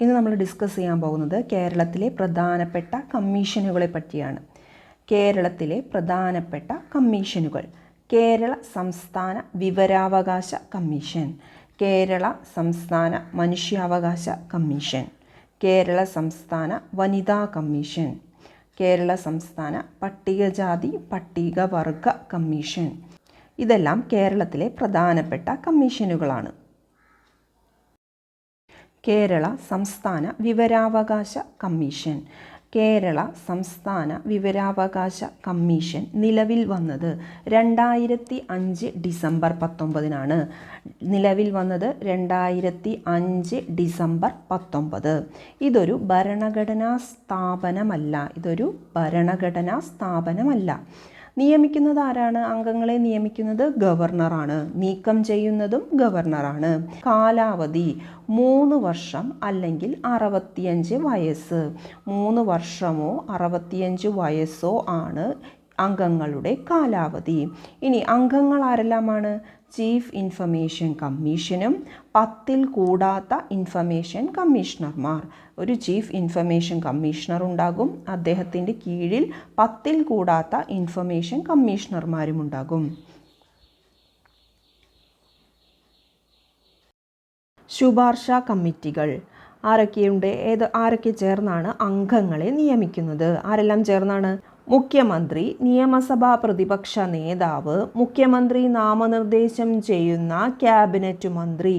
ഇന്ന് നമ്മൾ ഡിസ്കസ് ചെയ്യാൻ പോകുന്നത് കേരളത്തിലെ പ്രധാനപ്പെട്ട കമ്മീഷനുകളെ പറ്റിയാണ്. കേരളത്തിലെ പ്രധാനപ്പെട്ട കമ്മീഷനുകൾ കേരള സംസ്ഥാന വിവരാവകാശ കമ്മീഷൻ. കേരള സംസ്ഥാന മനുഷ്യാവകാശ കമ്മീഷൻ. കേരള സംസ്ഥാന വനിതാ കമ്മീഷൻ. കേരള സംസ്ഥാന പട്ടികജാതി പട്ടികവർഗ കമ്മീഷൻ. ഇതെല്ലാം കേരളത്തിലെ പ്രധാനപ്പെട്ട കമ്മീഷനുകളാണ്. കേരള സംസ്ഥാന വിവരാവകാശ കമ്മീഷൻ. കേരള സംസ്ഥാന വിവരാവകാശ കമ്മീഷൻ നിലവിൽ വന്നത് രണ്ടായിരത്തി അഞ്ച് ഡിസംബർ പത്തൊമ്പതിനാണ്. നിലവിൽ വന്നത് രണ്ടായിരത്തി അഞ്ച് ഡിസംബർ പത്തൊമ്പത്. ഇതൊരു ഭരണഘടനാ സ്ഥാപനമല്ല. ഇതൊരു ഭരണഘടനാ സ്ഥാപനമല്ല. നിയമിക്കുന്നത് ആരാണ്? അംഗങ്ങളെ നിയമിക്കുന്നത് ഗവർണറാണ്. നീക്കം ചെയ്യുന്നതും ഗവർണറാണ്. കാലാവധി മൂന്ന് വർഷം അല്ലെങ്കിൽ അറുപത്തിയഞ്ച് വയസ്സ്. മൂന്ന് വർഷമോ അറുപത്തിയഞ്ച് വയസ്സോ ആണ് അംഗങ്ങളുടെ കാലാവധി. ഇനി അംഗങ്ങൾ ആരെല്ലാമാണ്? ചീഫ് ഇൻഫർമേഷൻ കമ്മീഷനും പത്തിൽ കൂടാത്ത ഇൻഫർമേഷൻ കമ്മീഷണർമാർ. ഒരു ചീഫ് ഇൻഫർമേഷൻ കമ്മീഷണർ ഉണ്ടാകും. അദ്ദേഹത്തിന്റെ കീഴിൽ പത്തിൽ കൂടാത്ത ഇൻഫർമേഷൻ കമ്മീഷണർമാരും ഉണ്ടാകും. ശുപാർശ കമ്മിറ്റികൾ. ആരൊക്കെയുണ്ട്? ഏത് ആരൊക്കെ ചേർന്നാണ് അംഗങ്ങളെ നിയമിക്കുന്നത്? ആരെല്ലാം ചേർന്നാണ്? മുഖ്യമന്ത്രി നിയമസഭാ പ്രതിപക്ഷ നേതാവ് മുഖ്യമന്ത്രി നാമനിർദ്ദേശം ചെയ്യുന്ന ക്യാബിനറ്റ് മന്ത്രി.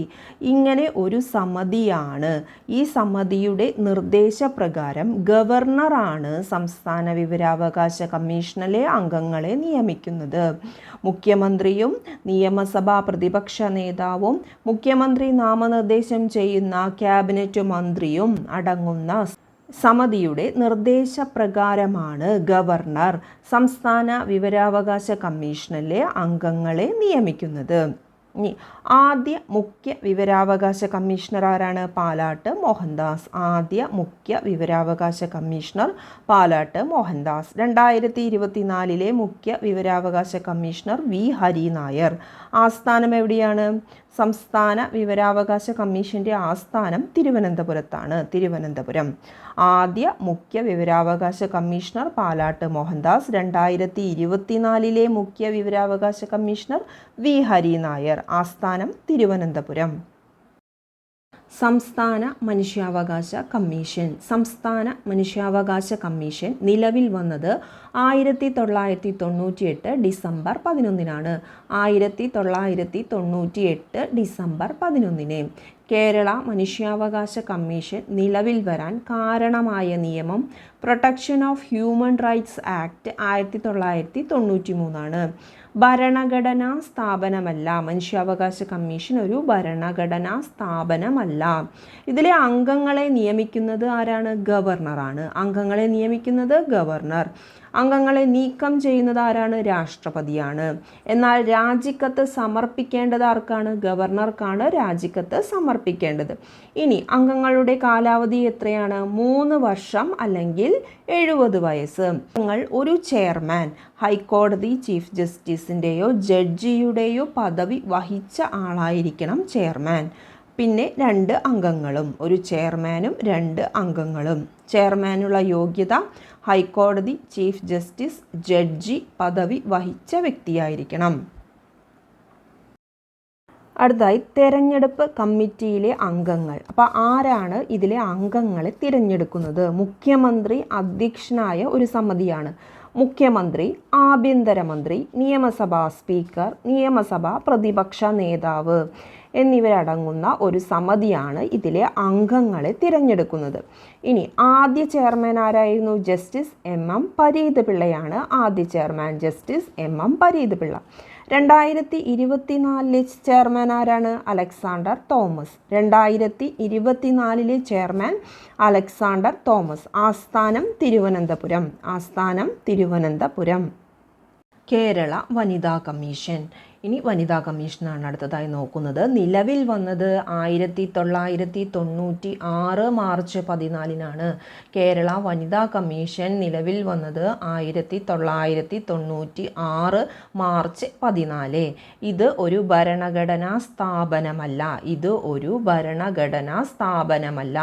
ഇങ്ങനെ ഒരു സമിതിയാണ്. ഈ സമിതിയുടെ നിർദ്ദേശപ്രകാരം ഗവർണറാണ് സംസ്ഥാന വിവരാവകാശ കമ്മീഷനിലെ അംഗങ്ങളെ നിയമിക്കുന്നത്. മുഖ്യമന്ത്രിയും നിയമസഭാ പ്രതിപക്ഷ നേതാവും മുഖ്യമന്ത്രി നാമനിർദ്ദേശം ചെയ്യുന്ന ക്യാബിനറ്റ് മന്ത്രിയും അടങ്ങുന്ന സമിതിയുടെ നിർദ്ദേശപ്രകാരമാണ് ഗവർണർ സംസ്ഥാന വിവരാവകാശ കമ്മീഷനിലെ അംഗങ്ങളെ നിയമിക്കുന്നത്. ഇനി ആദ്യ മുഖ്യ വിവരാവകാശ കമ്മീഷണർ ആരാണ്? പാലാട്ട് മോഹൻദാസ്. ആദ്യ മുഖ്യ വിവരാവകാശ കമ്മീഷണർ പാലാട്ട് മോഹൻദാസ്. രണ്ടായിരത്തി ഇരുപത്തിനാലിലെ മുഖ്യ വിവരാവകാശ കമ്മീഷണർ വി ഹരി നായർ ആസ്ഥാനം എവിടെയാണ്? സംസ്ഥാന വിവരാവകാശ കമ്മീഷന്റെ ആസ്ഥാനം തിരുവനന്തപുരത്താണ് തിരുവനന്തപുരം. ആദ്യ മുഖ്യ വിവരാവകാശ കമ്മീഷണർ പാലാട്ട് മോഹൻദാസ്. രണ്ടായിരത്തി ഇരുപത്തിനാലിലെ മുഖ്യ വിവരാവകാശ കമ്മീഷണർ വി ഹരി നായർ ആസ്ഥാനം തിരുവനന്തപുരം. സംസ്ഥാന മനുഷ്യാവകാശ കമ്മീഷൻ. സംസ്ഥാന മനുഷ്യാവകാശ കമ്മീഷൻ നിലവിൽ വന്നത് ആയിരത്തി തൊള്ളായിരത്തി തൊണ്ണൂറ്റിയെട്ട് ഡിസംബർ പതിനൊന്നിനാണ്. ആയിരത്തി തൊള്ളായിരത്തി തൊണ്ണൂറ്റിയെട്ട് ഡിസംബർ പതിനൊന്നിന് കേരള മനുഷ്യാവകാശ കമ്മീഷൻ നിലവിൽ വരാൻ കാരണമായ നിയമം protection of human rights act ആയിരത്തി തൊള്ളായിരത്തി തൊണ്ണൂറ്റി മൂന്നാണ് ഭരണഘടനാ സ്ഥാപനമല്ല. മനുഷ്യാവകാശ കമ്മീഷൻ ഒരു ഭരണഘടനാ സ്ഥാപനമല്ല. ഇതിലെ അംഗങ്ങളെ നിയമിക്കുന്നത് ആരാണ്? ഗവർണറാണ്. അംഗങ്ങളെ നിയമിക്കുന്നത് ഗവർണർ. അംഗങ്ങളെ നീക്കം ചെയ്യുന്നത് ആരാണ്? രാഷ്ട്രപതിയാണ്. എന്നാൽ രാജിക്കത്ത് സമർപ്പിക്കേണ്ടത് ആർക്കാണ്? ഗവർണർക്കാണ് രാജിക്കത്ത് സമർപ്പിക്കേണ്ടത്. ഇനി അംഗങ്ങളുടെ കാലാവധി എത്രയാണ്? മൂന്ന് വർഷം അല്ലെങ്കിൽ എഴുപത് വയസ്സ്. നിങ്ങൾ ഒരു ചെയർമാൻ ഹൈക്കോടതി ചീഫ് ജസ്റ്റിസിന്റെയോ ജഡ്ജിയുടെയോ പദവി വഹിച്ച ആളായിരിക്കണം ചെയർമാൻ. പിന്നെ രണ്ട് അംഗങ്ങളും ഒരു ചെയർമാനും രണ്ട് അംഗങ്ങളും. ചെയർമാനുള്ള യോഗ്യത ഹൈക്കോടതി ചീഫ് ജസ്റ്റിസ് ജഡ്ജി പദവി വഹിച്ച വ്യക്തിയായിരിക്കണം. അടുത്തായി തെരഞ്ഞെടുപ്പ് കമ്മിറ്റിയിലെ അംഗങ്ങൾ. അപ്പോൾ ആരാണ് ഇതിലെ അംഗങ്ങളെ തിരഞ്ഞെടുക്കുന്നത്? മുഖ്യമന്ത്രി അധ്യക്ഷനായ ഒരു സമിതിയാണ്. മുഖ്യമന്ത്രി ആഭ്യന്തരമന്ത്രി നിയമസഭാ സ്പീക്കർ നിയമസഭാ പ്രതിപക്ഷ നേതാവ് എന്നിവരടങ്ങുന്ന ഒരു സമിതിയാണ് ഇതിലെ അംഗങ്ങളെ തിരഞ്ഞെടുക്കുന്നത്. ഇനി ആദ്യ ചെയർമാൻ ആരായിരുന്നു? Justice M. എം. പരീത് പിള്ളയാണ് ആദ്യ chairman. Justice M. M. Pareeth Pillai. രണ്ടായിരത്തി ഇരുപത്തിനാലിലെ ചെയർമാൻ ആരാണ്? Alexander Thomas. രണ്ടായിരത്തി ഇരുപത്തിനാലിലെ ചെയർമാൻ അലക്സാണ്ടർ തോമസ്. ആസ്ഥാനം തിരുവനന്തപുരം. ആസ്ഥാനം തിരുവനന്തപുരം. കേരള വനിതാ കമ്മീഷൻ. ഇനി വനിതാ കമ്മീഷനാണ് അടുത്തതായി നോക്കുന്നത്. നിലവിൽ വന്നത് ആയിരത്തി തൊള്ളായിരത്തി തൊണ്ണൂറ്റി ആറ് മാർച്ച് പതിനാലിനാണ്. കേരള വനിതാ കമ്മീഷൻ നിലവിൽ വന്നത് ആയിരത്തി തൊള്ളായിരത്തി തൊണ്ണൂറ്റി ആറ് മാർച്ച് പതിനാല്. ഇത് ഒരു ഭരണഘടനാ സ്ഥാപനമല്ല. ഇത് ഒരു ഭരണഘടനാ സ്ഥാപനമല്ല.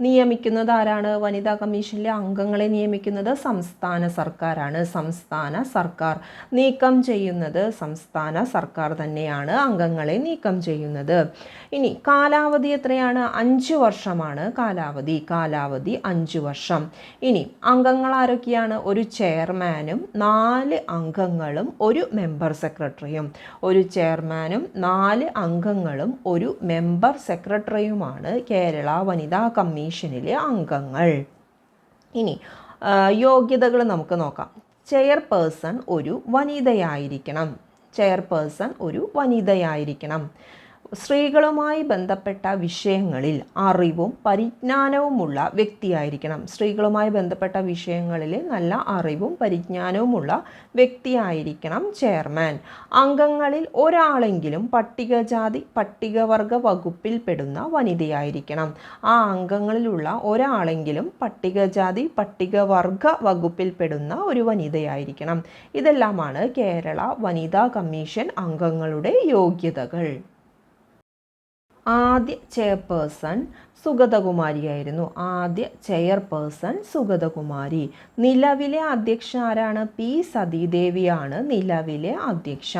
നിയമിക്കുന്നത് ആരാണ്? വനിതാ കമ്മീഷനിലെ അംഗങ്ങളെ നിയമിക്കുന്നത് സംസ്ഥാന സർക്കാരാണ്. സംസ്ഥാന സർക്കാർ. നീക്കം ചെയ്യുന്നത് സംസ്ഥാന സർക്കാർ തന്നെയാണ് അംഗങ്ങളെ നീക്കം ചെയ്യുന്നത്. ഇനി കാലാവധി എത്രയാണ്? അഞ്ച് വർഷമാണ് കാലാവധി. കാലാവധി അഞ്ച് വർഷം. ഇനി അംഗങ്ങൾ ആരൊക്കെയാണ്? ഒരു ചെയർമാനും നാല് അംഗങ്ങളും ഒരു മെമ്പർ സെക്രട്ടറിയും. ഒരു ചെയർമാനും നാല് അംഗങ്ങളും ഒരു മെമ്പർ സെക്രട്ടറിയുമാണ് കേരള വനിതാ കമ്മീഷനിലെ അംഗങ്ങൾ. ഇനി യോഗ്യതകൾ നമുക്ക് നോക്കാം. ചെയർപേഴ്സൺ ഒരു വനിതയായിരിക്കണം. ചെയർപേഴ്സൺ ഒരു വനിതയായിരിക്കണം. സ്ത്രീകളുമായി ബന്ധപ്പെട്ട വിഷയങ്ങളിൽ അറിവും പരിജ്ഞാനവുമുള്ള വ്യക്തിയായിരിക്കണം. സ്ത്രീകളുമായി ബന്ധപ്പെട്ട വിഷയങ്ങളിൽ നല്ല അറിവും പരിജ്ഞാനവുമുള്ള വ്യക്തിയായിരിക്കണം ചെയർമാൻ. അംഗങ്ങളിൽ ഒരാളെങ്കിലും പട്ടികജാതി പട്ടികവർഗ വകുപ്പിൽപ്പെടുന്ന വനിതയായിരിക്കണം. ആ അംഗങ്ങളിലുള്ള ഒരാളെങ്കിലും പട്ടികജാതി പട്ടികവർഗ വകുപ്പിൽപ്പെടുന്ന ഒരു വനിതയായിരിക്കണം. ഇതെല്ലാമാണ് കേരള വനിതാ കമ്മീഷൻ അംഗങ്ങളുടെ യോഗ്യതകൾ. ആദ്യ ചെയർപേഴ്സൺ സുഗതകുമാരിയായിരുന്നു. ആദ്യ ചെയർപേഴ്സൺ സുഗതകുമാരി. നിലവിലെ അധ്യക്ഷ ആരാണ്? പി സതീദേവിയാണ് നിലവിലെ അധ്യക്ഷ.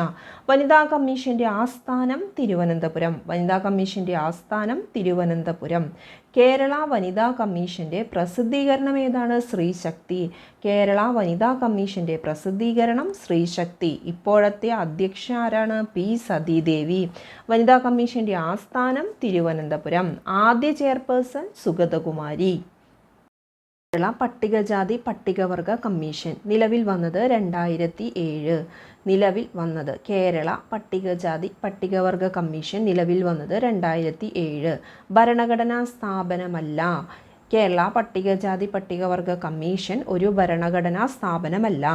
വനിതാ കമ്മീഷന്റെ ആസ്ഥാനം തിരുവനന്തപുരം. വനിതാ കമ്മീഷന്റെ ആസ്ഥാനം തിരുവനന്തപുരം. കേരള വനിതാ കമ്മീഷന്റെ പ്രസിദ്ധീകരണം ഏതാണ്? ശ്രീശക്തി. കേരള വനിതാ കമ്മീഷന്റെ പ്രസിദ്ധീകരണം ശ്രീശക്തി. ഇപ്പോഴത്തെ അധ്യക്ഷ ആരാണ്? പി സതീദേവി. വനിതാ കമ്മീഷന്റെ ആസ്ഥാനം തിരുവനന്തപുരം. ആദ്യ ചെയർപേഴ്സൺ സുഗതകുമാരി. കേരള പട്ടികജാതി പട്ടികവർഗ കമ്മീഷൻ. നിലവിൽ വന്നത് രണ്ടായിരത്തി ഏഴ് നിലവിൽ വന്നത് കേരള പട്ടികജാതി പട്ടികവർഗ കമ്മീഷൻ. നിലവിൽ വന്നത് രണ്ടായിരത്തി ഏഴ് ഭരണഘടനാ സ്ഥാപനമല്ല. കേരള പട്ടികജാതി പട്ടികവർഗ കമ്മീഷൻ ഒരു ഭരണഘടനാ സ്ഥാപനമല്ല.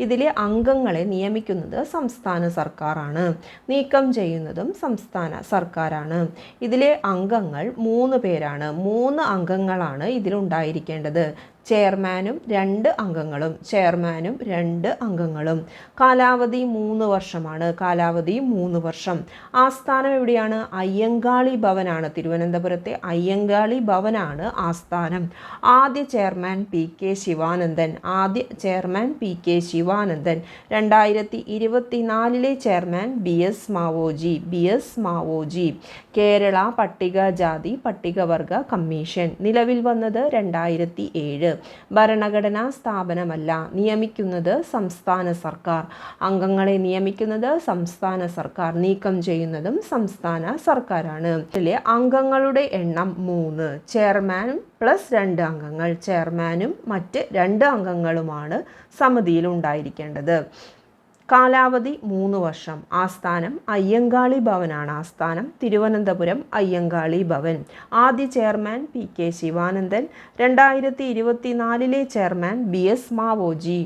ഇതിലെ അംഗങ്ങളെ നിയമിക്കുന്നത് സംസ്ഥാന സർക്കാരാണ്. നീക്കം ചെയ്യുന്നതും സംസ്ഥാന സർക്കാരാണ്. ഇതിലെ അംഗങ്ങൾ മൂന്ന് പേരാണ്. മൂന്ന് അംഗങ്ങളാണ് ഇതിലുണ്ടായിരിക്കേണ്ടത്. ചെയർമാനും രണ്ട് അംഗങ്ങളും ചെയർമാനും രണ്ട് അംഗങ്ങളും. കാലാവധി മൂന്ന് വർഷമാണ്. കാലാവധി മൂന്ന് വർഷം. ആസ്ഥാനം എവിടെയാണ്? അയ്യങ്കാളി ഭവനാണ്. തിരുവനന്തപുരത്തെ അയ്യങ്കാളി ഭവനാണ് ആസ്ഥാനം. ആദ്യ ചെയർമാൻ പി കെ ശിവാനന്ദൻ. ആദ്യ ചെയർമാൻ പി കെ ശിവാനന്ദൻ. രണ്ടായിരത്തി ഇരുപത്തിനാലിലെ chairman B S Mavoji. B S Mavoji. Kerala പട്ടികജാതി പട്ടികവർഗ കമ്മീഷൻ. നിലവിൽ വന്നത് രണ്ടായിരത്തി ഏഴ്. ഭരണഘടനാ സ്ഥാപനമല്ല. നിയമിക്കുന്നത് സംസ്ഥാന സർക്കാർ. അംഗങ്ങളെ നിയമിക്കുന്നത് സംസ്ഥാന സർക്കാർ. നീക്കം ചെയ്യുന്നതും സംസ്ഥാന സർക്കാരാണ്. ഇതിലെ അംഗങ്ങളുടെ എണ്ണം മൂന്ന്. ചെയർമാൻ പ്ലസ് രണ്ട് അംഗങ്ങൾ. ചെയർമാനും മറ്റ് രണ്ട് അംഗങ്ങളുമാണ് സമിതിയിൽ ഉണ്ടായിരിക്കേണ്ടത് കാലാവധി മൂന്ന് വർഷം. ആസ്ഥാനം അയ്യങ്കാളി ഭവനാണ്. ആസ്ഥാനം തിരുവനന്തപുരം അയ്യങ്കാളി ഭവൻ. ആദ്യ ചെയർമാൻ പി കെ ശിവാനന്ദൻ രണ്ടായിരത്തി ഇരുപത്തിനാലിലെ ചെയർമാൻ ബി എസ് മാവോജി.